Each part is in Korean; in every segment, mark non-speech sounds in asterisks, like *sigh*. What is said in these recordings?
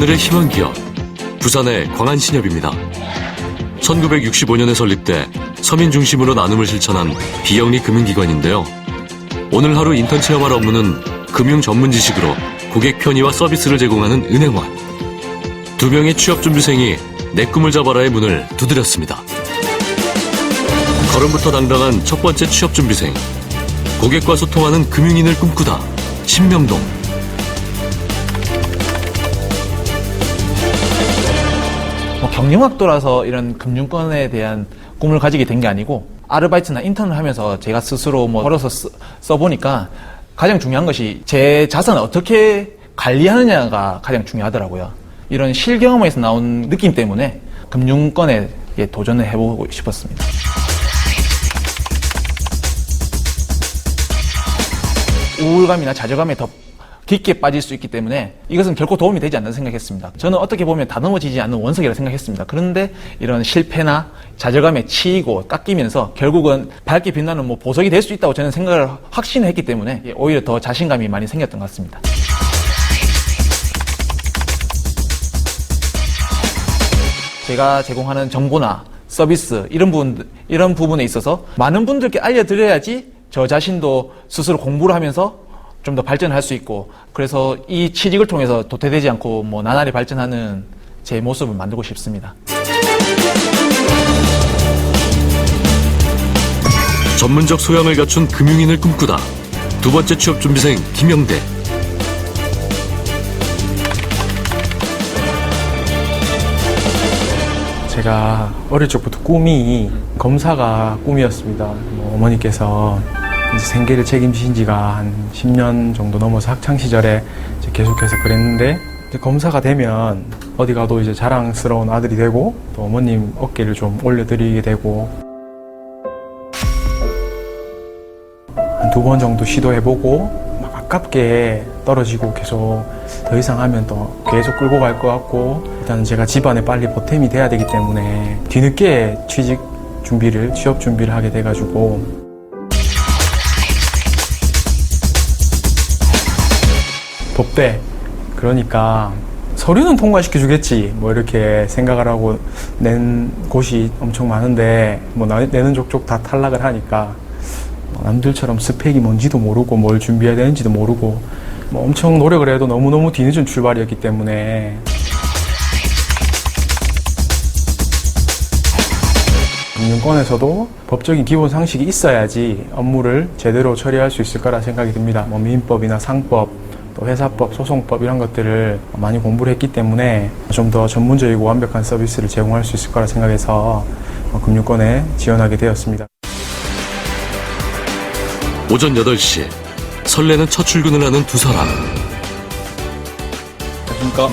오늘의 희망기업 부산의 광안신협입니다. 1965년에 설립돼 서민 중심으로 나눔을 실천한 비영리 금융기관인데요. 오늘 하루 인턴 체험할 업무는 금융 전문 지식으로 고객 편의와 서비스를 제공하는 은행원. 두 명의 취업 준비생이 내 꿈을 잡아라의 문을 두드렸습니다. 걸음부터 당당한 첫 번째 취업 준비생. 고객과 소통하는 금융인을 꿈꾸다. 신명동. 경영학도라서 이런 금융권에 대한 꿈을 가지게 된 게 아니고 아르바이트나 인턴을 하면서 제가 스스로 뭐 벌어서 쓰- 써보니까 가장 중요한 것이 제 자산을 어떻게 관리하느냐가 가장 중요하더라고요. 이런 실경험에서 나온 느낌 때문에 금융권에 예, 도전을 해보고 싶었습니다. 우울감이나 좌절감에 더 깊게 빠질 수 있기 때문에 이것은 결코 도움이 되지 않는 생각했습니다. 저는 어떻게 보면 다넘어지지 않는 원석이라 생각했습니다. 그런데 이런 실패나 좌절감에 치이고 깎이면서 결국은 밝게 빛나는 뭐 보석이 될 수 있다고 저는 생각을 확신했기 때문에 예, 오히려 더 자신감이 많이 생겼던 것 같습니다. 제가 제공하는 정보나 서비스 이런 부분 이런 부분에 있어서 많은 분들께 알려드려야지 저 자신도 스스로 공부를 하면서 좀 더 발전할 수 있고 그래서 이 취직을 통해서 도태되지 않고 뭐 나날이 발전하는 제 모습을 만들고 싶습니다. 전문적 소양을 갖춘 금융인을 꿈꾸다. 두 번째 취업 준비생 김영대. 제가 어릴 적부터 꿈이 검사가 꿈이었습니다. 뭐 어머니께서 생계를 책임지신 지가 한 10년 정도 넘어서 학창 시절에 계속해서 그랬는데 검사가 되면 어디 가도 이제 자랑스러운 아들이 되고 또 어머님 어깨를 좀 올려드리게 되고 한 두 번 정도 시도해보고 막 아깝게 떨어지고 계속 더 이상 하면 또 계속 끌고 갈 것 같고 일단 제가 집안에 빨리 보탬이 돼야 되기 때문에 뒤늦게 취직 준비를 취업 준비를 하게 돼가지고 법대. 그러니까 서류는 통과시켜 주겠지. 뭐 이렇게 생각을 하고 낸 곳이 엄청 많은데 뭐 나- 내는 족족 다 탈락을 하니까 뭐 남들처럼 스펙이 뭔지도 모르고 뭘 준비해야 되는지도 모르고 뭐 엄청 노력을 해도 너무너무 뒤늦은 출발이었기 때문에. 금융권에서도 법적인 기본 상식이 있어야지 업무를 제대로 처리할 수 있을 거라 생각이 듭니다. 뭐 민법이나 상법, 또 회사법, 소송법 이런 것들을 많이 공부를 했기 때문에 좀 더 전문적이고 완벽한 서비스를 제공할 수 있을 거라 생각해서 어, 금융권에 지원하게 되었습니다. 오전 8시. 설레는 첫 출근을 하는 두 사람. 안녕하십니까?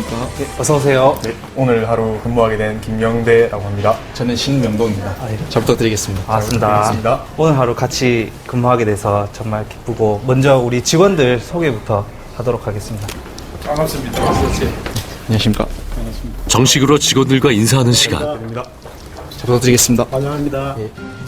어서 오세요. 네, 오늘 하루 근무하게 된 김영대라고 합니다. 저는 신명동입니다. 잘 부탁드리겠습니다. 반갑습니다. 오늘 하루 같이 근무하게 돼서 정말 기쁘고 먼저 우리 직원들 소개부터 하도록 하겠습니다. 안녕하십니까. 정식으로 직원들과 인사하는 시간. 잘 부탁드리겠습니다.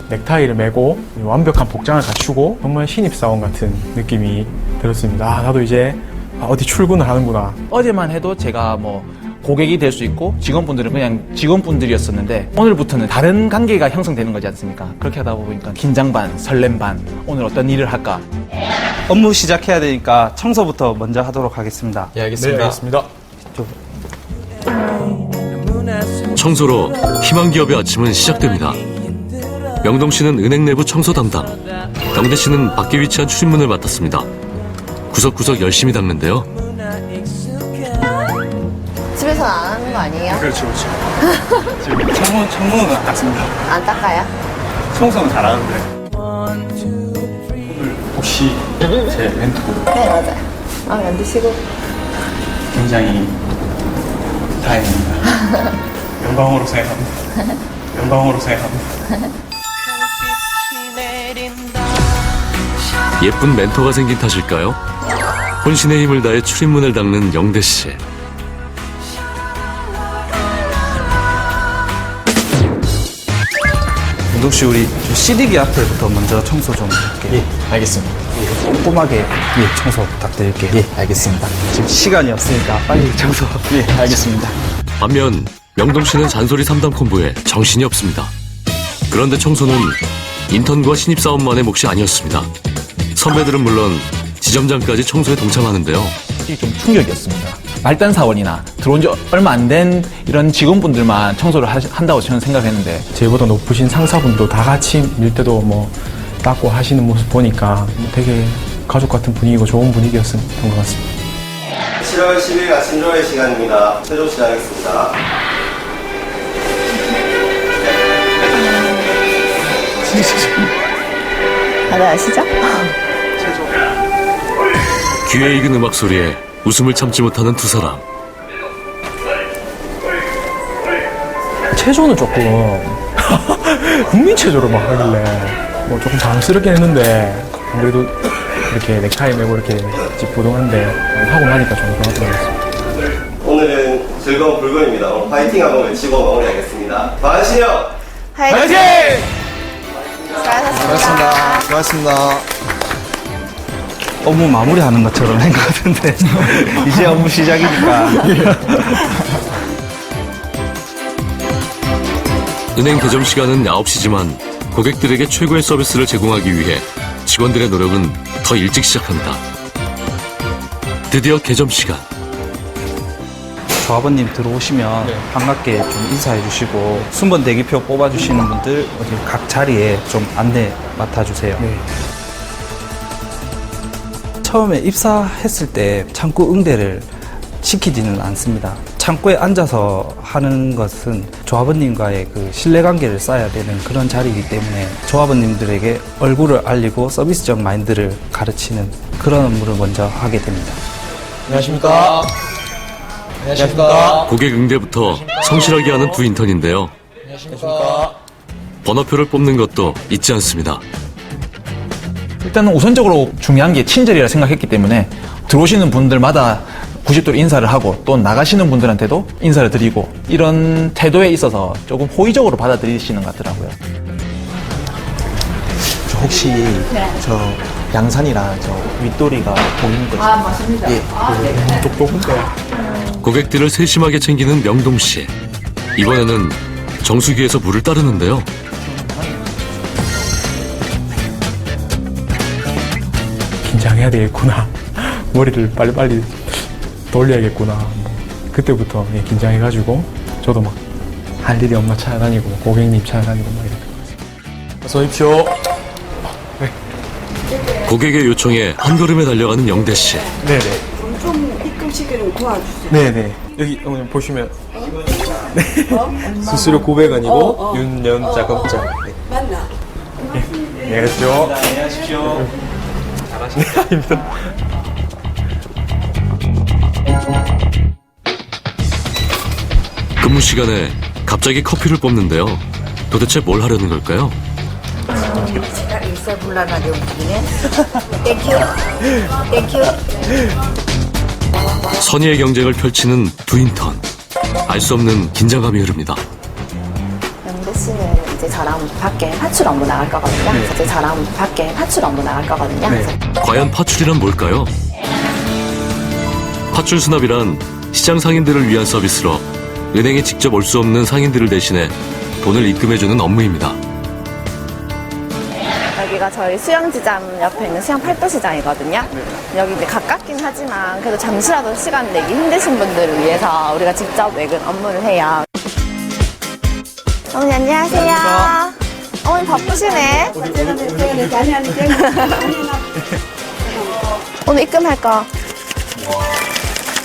넥타이를 메고 완벽한 복장을 갖추고 정말 신입사원 같은 느낌이 들었습니다. 아, 나도 이제 아, 어디 출근을 하는구나. 어제만 해도 제가 뭐 고객이 될 수 있고 직원분들은 그냥 직원분들이었었는데 오늘부터는 다른 관계가 형성되는 거지 않습니까? 그렇게 하다 보니까 긴장 반, 설렘 반, 오늘 어떤 일을 할까? 업무 시작해야 되니까 청소부터 먼저 하도록 하겠습니다. 네, 알겠습니다. 청소로 희망기업의 아침은 시작됩니다. 명동 씨는 은행 내부 청소 담당. 영대 씨는 밖에 위치한 출입문을 맡았습니다. 구석구석 열심히 닦는데요. 집에서 안 하는 거 아니에요? 그렇죠, 그렇죠. 지금 창문, 창문은 안 닦습니다. 안 닦아요? 청소는 잘하는데. 오늘 혹시 제 멘트 네, 맞아요. 아, 만드시고. 굉장히 다행입니다. *laughs* 영광으로 생각합니다. 영광으로 생각합니다. 예쁜 멘토가 생긴 탓일까요? 혼신의 힘을 다해 출입문을 닦는 영대 씨. 씨 우리 CD기 앞에부터 먼저 청소 좀 할게요. 알겠습니다. 꼼꼼하게 예, 청소 부탁드릴게요. 예, 알겠습니다. 지금 시간이 없으니까 빨리 청소. 예, 알겠습니다. 반면 명동 씨는 잔소리 3단 콤보에 정신이 없습니다. 그런데 청소는 인턴과 신입사원만의 몫이 아니었습니다. 선배들은 물론 지점장까지 청소에 동참하는데요. 솔직히 좀 충격이었습니다. 말단 사원이나 들어온 지 얼마 안 된 이런 직원분들만 청소를 하- 한다고 저는 생각했는데 저희보다 높으신 상사분도 다 같이 밀 때도 뭐 닦고 하시는 모습 보니까 뭐 되게 가족 같은 분위기고 좋은 분위기였던 것 같습니다. 7월 10일 아침 조회 시간입니다. 최종 시작하겠습니다. 다들 아시죠? 귀에 익은 음악 소리에 웃음을 참지 못하는 두 사람. 체조는 조금 *laughs* 국민 체조를 막 하길래 뭐 조금 당황스럽긴 했는데 그래도 이렇게 넥타이 매고 이렇게 집부동한데 하고 나니까 좀 좋았던 것 같습니다. 오늘은 즐거운 불금입니다. 오늘 파이팅 한번 외치고 마무리하겠습니다. 반신영! 화이팅! 수고하셨습니다. 고맙습니다. 업무 마무리하는 것처럼 한 것 같은데 *laughs* 이제 업무 시작이니까 은행 개점 시간은 9시지만 고객들에게 최고의 서비스를 제공하기 위해 직원들의 노력은 더 일찍 시작합니다. 드디어 개점 시간. 조합원님 들어오시면 반갑게 좀 인사해 주시고 순번 대기표 뽑아 주시는 분들 어디 각 자리에 좀 안내 맡아 주세요. 처음에 입사했을 때 창구 응대를 시키지는 않습니다. 창구에 앉아서 하는 것은 조합원님과의 그 신뢰관계를 쌓아야 되는 그런 자리이기 때문에 조합원님들에게 얼굴을 알리고 서비스적 마인드를 가르치는 그런 업무를 먼저 하게 됩니다. 안녕하십니까. 안녕하십니까. 고객 응대부터 성실하게 하는 두 인턴인데요. 안녕하십니까. 번호표를 뽑는 것도 잊지 않습니다. 일단은 우선적으로 중요한 게 친절이라 생각했기 때문에 들어오시는 분들마다 90도로 인사를 하고 또 나가시는 분들한테도 인사를 드리고 이런 태도에 있어서 조금 호의적으로 받아들이시는 것 같더라고요. 저 혹시 저 양산이랑 저 윗도리가 보이는 거죠? 아, 맞습니다. 예. 고객들을 세심하게 챙기는 명동 씨. 이번에는 정수기에서 물을 따르는데요. 해야 되겠구나. *laughs* 머리를 빨리빨리 돌려야겠구나. 뭐 그때부터 예, 긴장해가지고 저도 막 할 일이 없나 찾아다니고 고객님 찾아다니고 막 같습니다. 어서 오십시오. 고객의 요청에 한 걸음에 달려가는 영대 씨. 네네. 좀 입금시키는 도와주세요. 네네. 여기 어머님 보시면 네. 수수료 900원이고 어, 어. 윤연자 검자. 네. 맞나? 안녕하십시오. 안녕하십시오. 잘하십니다. *laughs* 근무 시간에 갑자기 커피를 뽑는데요. 도대체 뭘 하려는 걸까요? 제가 일사불란하게 움직이네. 땡큐. 땡큐. 선의의 경쟁을 펼치는 두 인턴. 알 수 없는 긴장감이 흐릅니다. 영대 씨는 이제 저랑 밖에 파출 업무 나갈 거거든요. 이제 저랑 밖에 파출 업무 나갈 거거든요. 그래서 과연 파출이란 뭘까요? 파출 수납이란 시장 상인들을 위한 서비스로 은행에 직접 올 수 없는 상인들을 대신해 돈을 입금해주는 업무입니다. 여기가 저희 수영지점 옆에 있는 수영 팔도시장이거든요. 여기 이제 가깝긴 하지만 그래도 잠시라도 시간 내기 힘드신 분들을 위해서 우리가 직접 외근 업무를 해요. 어머니 안녕하세요. 어머니 바쁘시네. 오늘 입금할 거.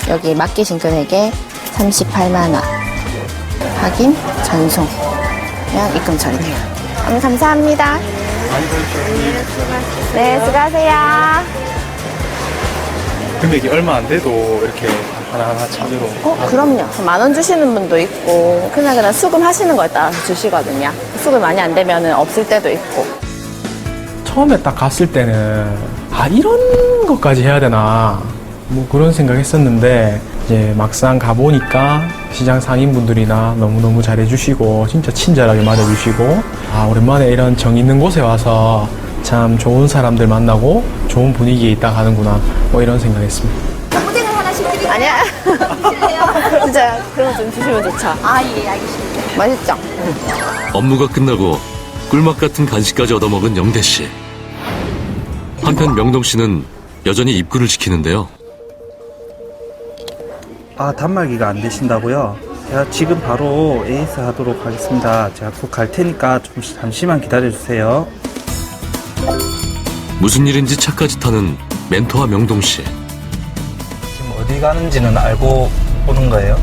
여기 맡기신 금액에 38만 원. 확인, 전송. 그냥 입금 처리돼요. 어머니 감사합니다. 네, 수고하세요. 금액이 얼마 안 돼도 이렇게 하나하나 차대로 어, 그럼요. 만 원 주시는 분도 있고, 그냥 그냥 수금 하시는 거에 따라서 주시거든요. 수금 많이 안 되면 없을 때도 있고. 처음에 딱 갔을 때는 아 이런 것까지 해야 되나 뭐 그런 생각 했었는데 이제 막상 가보니까 시장 상인분들이나 너무너무 잘해주시고 진짜 친절하게 맞아주시고 아 오랜만에 이런 정 있는 곳에 와서 참 좋은 사람들 만나고 좋은 분위기에 있다 가는구나 뭐 이런 생각했습니다. 아니야. *laughs* 진짜 그런 거 좀 주시면 좋죠. 아, 예, 알겠습니다. 맛있죠? 업무가 끝나고 꿀맛 같은 간식까지 얻어먹은 영대 씨. 한편 명동 씨는 여전히 입구를 지키는데요. 아, 단말기가 안 되신다고요? 제가 지금 바로 에이스 하도록 하겠습니다. 제가 곧 갈 테니까 좀 잠시만 기다려주세요. 무슨 일인지 차까지 타는 멘토와 명동 씨. 어디 가는지는 알고 오는 거예요?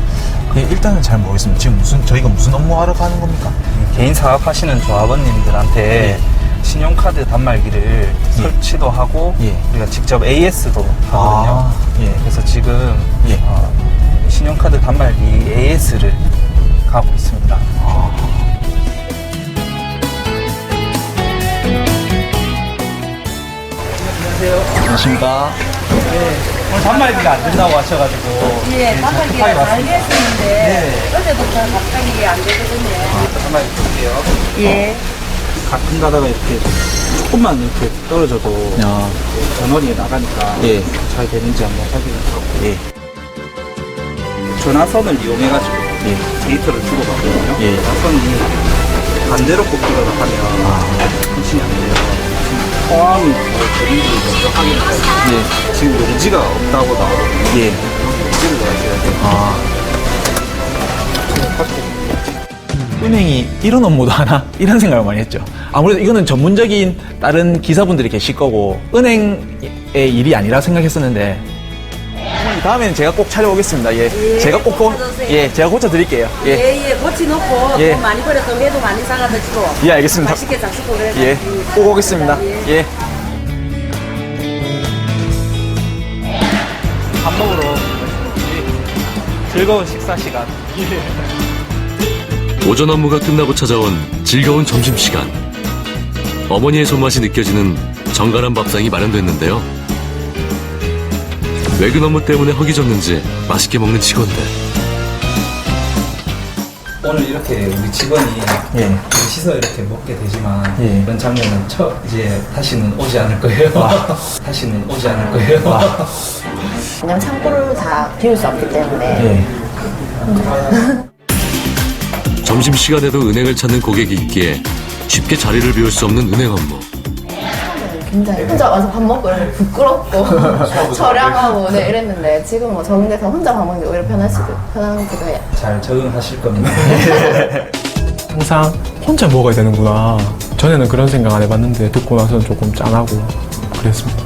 예, 일단은 잘 모르겠습니다. 지금 무슨 저희가 무슨 업무하러 가는 겁니까? 개인 사업하시는 조합원님들한테 신용카드 단말기를 설치도 하고 예. 우리가 직접 AS도 하거든요. 아, 예. 그래서 지금 예. 어, 신용카드 단말기 AS를 가고 있습니다. 안녕하십니까? 오늘 단말기가 안 된다고 하셔가지고 예, 단말기가 급하게 잘 왔습니다. 됐었는데 어제부터 갑자기 안 되거든요. 단말기 볼게요. 예. 가끔 가다가 이렇게 조금만 이렇게 떨어져도 야, 전원이 나가니까 예. 잘 되는지 한번 확인해보고 예. 전화선을 이용해가지고 예. 데이터를 주고받거든요. 예. 전화선이 반대로 꼽히거나 하면 안 돼요. 지금 포함이 예. 지금 용지가 없다고 나오거든요. 예. 용지를 넣어줘야 돼요. 아. 은행이 이런 업무도 하나? *laughs* 이런 생각을 많이 했죠. 아무래도 이거는 전문적인 다른 기사분들이 계실 거고, 은행의 일이 아니라 생각했었는데, 다음에는 제가 꼭 찾아오겠습니다. 예. 제가 꼭, 고, 예, 제가 고쳐드릴게요. 예. 예, 예, 고치놓고 예. 돈 많이 벌어서 회도 많이 사가 드시고 예, 알겠습니다. 맛있게 잡수고 그래. 예. 꼭 오겠습니다. 예. 밥 먹으러 즐거운 식사 시간. 오전 업무가 끝나고 찾아온 즐거운 점심시간. 어머니의 손맛이 느껴지는 정갈한 밥상이 마련됐는데요. 외근 업무 때문에 허기졌는지 맛있게 먹는 직원들. 오늘 이렇게 우리 직원이 예. 씻어 이렇게 먹게 되지만 예. 이런 장면은 처 이제 다시는 오지 않을 거예요. *laughs* 다시는 오지 않을 거예요. 그냥 창고를 다 비울 수 없기 때문에. 예. 점심시간에도 은행을 찾는 고객이 있기에 쉽게 자리를 비울 수 없는 은행 업무. 굉장히 혼자 와서 밥 먹고 이러면 부끄럽고 *laughs* *laughs* 저량하고 네, 이랬는데 지금 뭐 적응돼서 혼자 밥 먹는 게 오히려 편할 수도 편하기도 해요. 잘 적응하실 겁니다. *laughs* 항상 혼자 먹어야 되는구나. 전에는 그런 생각 안 해봤는데 듣고 나서는 조금 짠하고 그랬습니다.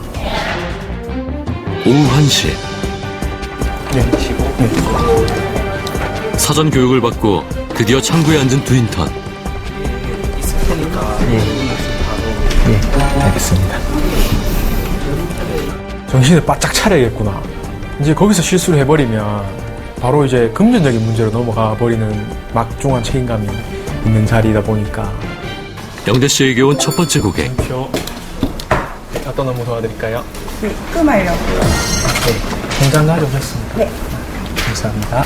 오후 1시. 네. 사전 교육을 받고 드디어 창구에 앉은 두 인턴. 알겠습니다. 정신을 바짝 차려야겠구나. 이제 거기서 실수를 해버리면 바로 이제 금전적인 문제로 넘어가 버리는 막중한 책임감이 있는 자리이다 보니까 영대 씨에게 온 첫 번째 고객. 표 네, 어떤 업무 도와드릴까요? 끊으려고요. 통장 가져오셨습니다. 네. 감사합니다.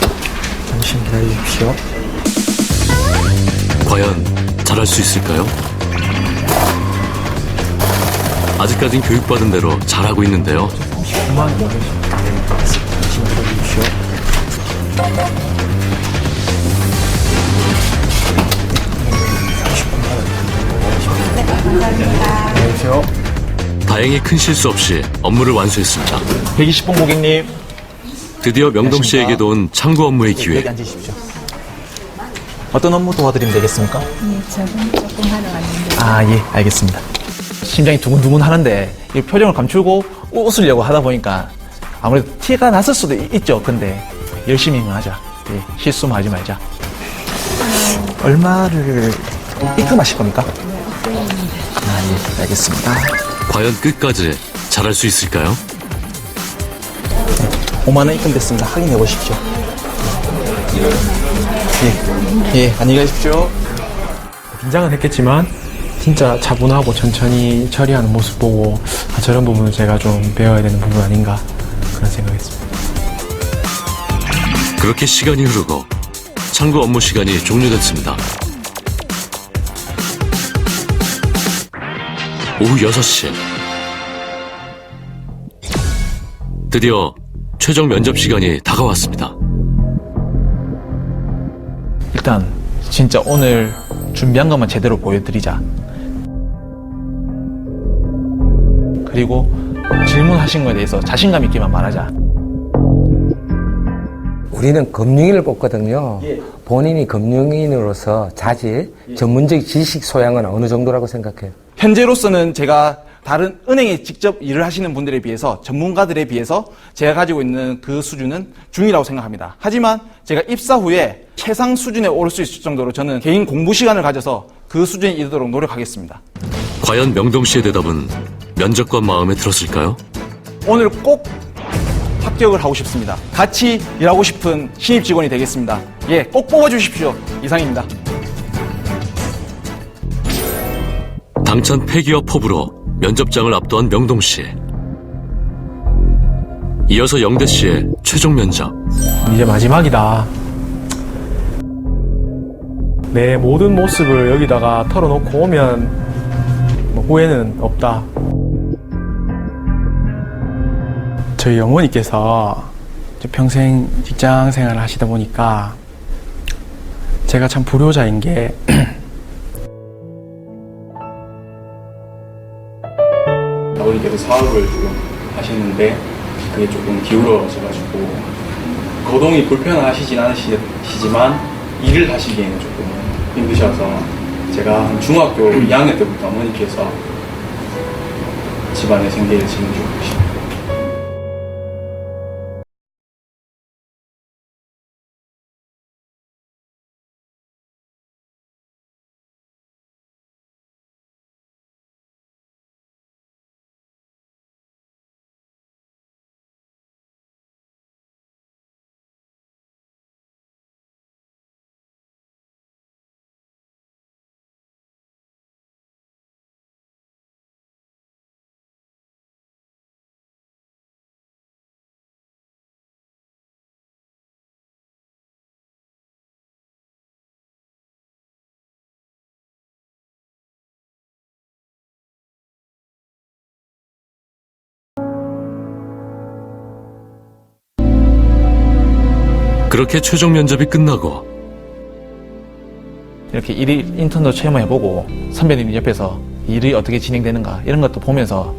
잠시 기다려 주십시오. 과연 잘할 수 있을까요? 아직까진 교육받은 대로 잘하고 있는데요. 9만 원 주십시오. 잠시 기다려 주십시오. 안녕히 계세요. 다행히 큰 실수 없이 업무를 완수했습니다. 120번 고객님. 드디어 명동 씨에게도 온 창구 업무의 여기 기회. 앉으십시오. 어떤 업무 도와드리면 되겠습니까? 예, 저는 조금 하러 왔는데. 아, 예, 알겠습니다. 심장이 두근두근 하는데, 이 표정을 감추고 웃으려고 하다 보니까 아무래도 티가 났을 수도 있- 있죠. 근데 열심히만 하자. 예, 실수만 하지 말자. 얼마를 입금하실 겁니까? 아, 예, 알겠습니다. 과연 끝까지 잘할 수 있을까요? 5만 원 입금됐습니다. 확인해 보십시오. 예, 예, 안녕히 가십시오. 긴장은 했겠지만 진짜 차분하고 천천히 처리하는 모습 보고 아, 저런 부분은 제가 좀 배워야 되는 부분 아닌가 그런 생각했습니다. 그렇게 시간이 흐르고 창구 업무 시간이 종료됐습니다. 오후 6시. 드디어 최종 면접 시간이 다가왔습니다. 일단 진짜 오늘 준비한 것만 제대로 보여드리자. 그리고 질문하신 거에 대해서 자신감 있게만 말하자. 우리는 금융인을 뽑거든요. 본인이 금융인으로서 자질, 전문적 지식 소양은 어느 정도라고 생각해요? 현재로서는 제가 다른 은행에 직접 일을 하시는 분들에 비해서 전문가들에 비해서 제가 가지고 있는 그 수준은 중이라고 생각합니다. 하지만 제가 입사 후에 최상 수준에 오를 수 있을 정도로 저는 개인 공부 시간을 가져서 그 수준에 이르도록 노력하겠습니다. 과연 명동 씨의 대답은 면접관 마음에 들었을까요? 오늘 꼭 합격을 하고 싶습니다. 같이 일하고 싶은 신입 직원이 되겠습니다. 예, 꼭 뽑아주십시오. 이상입니다. 당찬 폐기와 포부로 면접장을 압도한 명동 씨. 이어서 영대 씨의 최종 면접. 이제 마지막이다. 내 모든 모습을 여기다가 털어놓고 오면 뭐 후회는 없다. 저희 어머니께서 평생 직장 생활을 하시다 보니까 제가 참 불효자인 게 *clears throat* 아버님께서 사업을 조금 하시는데 그게 조금 기울어져가지고 거동이 불편하시진 않으시지만 일을 하시기에는 조금 힘드셔서 제가 한 중학교 2학년 때부터 어머니께서 집안의 생계를 책임지고 계십니다. 그렇게 최종 면접이 끝나고 이렇게 일일 인턴도 체험해보고 선배님 옆에서 일이 어떻게 진행되는가 이런 것도 보면서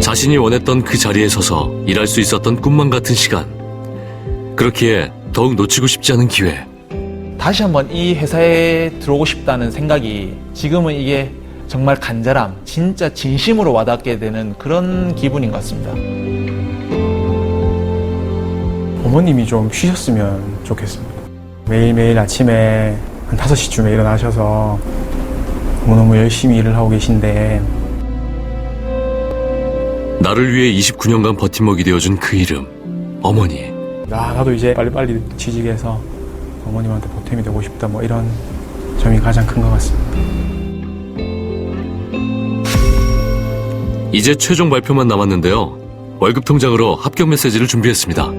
자신이 원했던 그 자리에 서서 일할 수 있었던 꿈만 같은 시간. 그렇기에 더욱 놓치고 싶지 않은 기회. 다시 한번 이 회사에 들어오고 싶다는 생각이 지금은 이게 정말 간절함, 진짜 진심으로 와닿게 되는 그런 기분인 것 같습니다. 어머님이 좀 쉬셨으면 좋겠습니다. 매일매일 아침에 한 5시쯤에 일어나셔서 너무너무 열심히 일을 하고 계신데 나를 위해 29년간 버팀목이 되어준 그 이름. 어머니. 아, 나도 이제 빨리빨리 취직해서 어머님한테 보탬이 되고 싶다 뭐 이런 점이 가장 큰 것 같습니다. 이제 최종 발표만 남았는데요. 월급 통장으로 합격 메시지를 준비했습니다.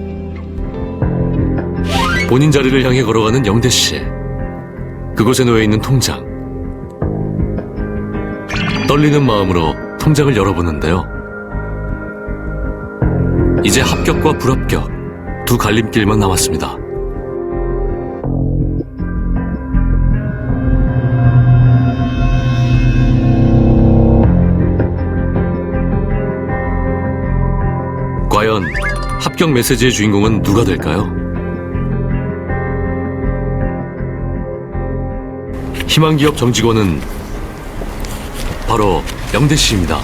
본인 자리를 향해 걸어가는 영대 씨. 그곳에 놓여 있는 통장. 떨리는 마음으로 통장을 열어보는데요. 이제 합격과 불합격 두 갈림길만 남았습니다. 과연 합격 메시지의 주인공은 누가 될까요? 희망기업 정직원은 바로 영대 씨입니다.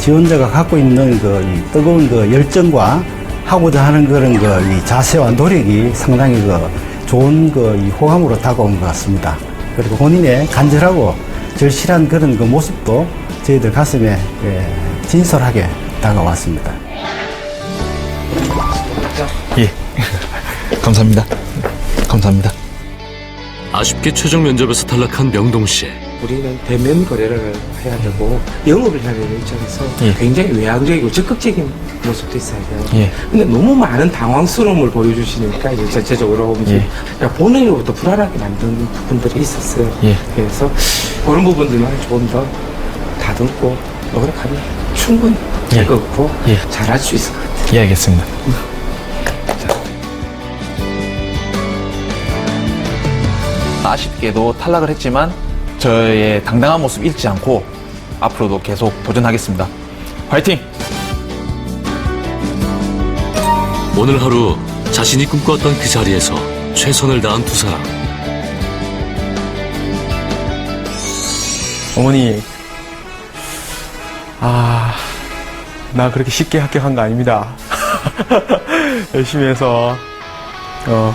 지원자가 갖고 있는 그이 뜨거운 그 열정과 하고자 하는 그런 그이 자세와 노력이 상당히 그 좋은 그이 호감으로 다가온 것 같습니다. 그리고 본인의 간절하고 절실한 그런 그 모습도 저희들 가슴에 예, 진솔하게 다가왔습니다. 예. 감사합니다. 감사합니다. 아쉽게 최종 면접에서 탈락한 명동 씨. 우리는 대면 거래를 해야 되고 영업을 해야 되는 입장에서 예. 굉장히 외향적이고 적극적인 모습도 있어야 돼요. 예. 근데 너무 많은 당황스러움을 보여주시니까 이제 전체적으로 이제 예. 그러니까 본인으로부터 불안하게 만드는 부분들이 있었어요. 예. 그래서 그런 부분들만 조금 더 다듬고 노력하면 충분히 예. 될것 같고 예. 잘할 수 있을 것 같아요. 예, 알겠습니다. 아쉽게도 탈락을 했지만 저의 당당한 모습 잃지 않고 앞으로도 계속 도전하겠습니다. 화이팅! 오늘 하루 자신이 꿈꿔왔던 그 자리에서 최선을 다한 두 사람. 어머니, 아, 나 그렇게 쉽게 합격한 거 아닙니다. *laughs* 열심히 해서, 어,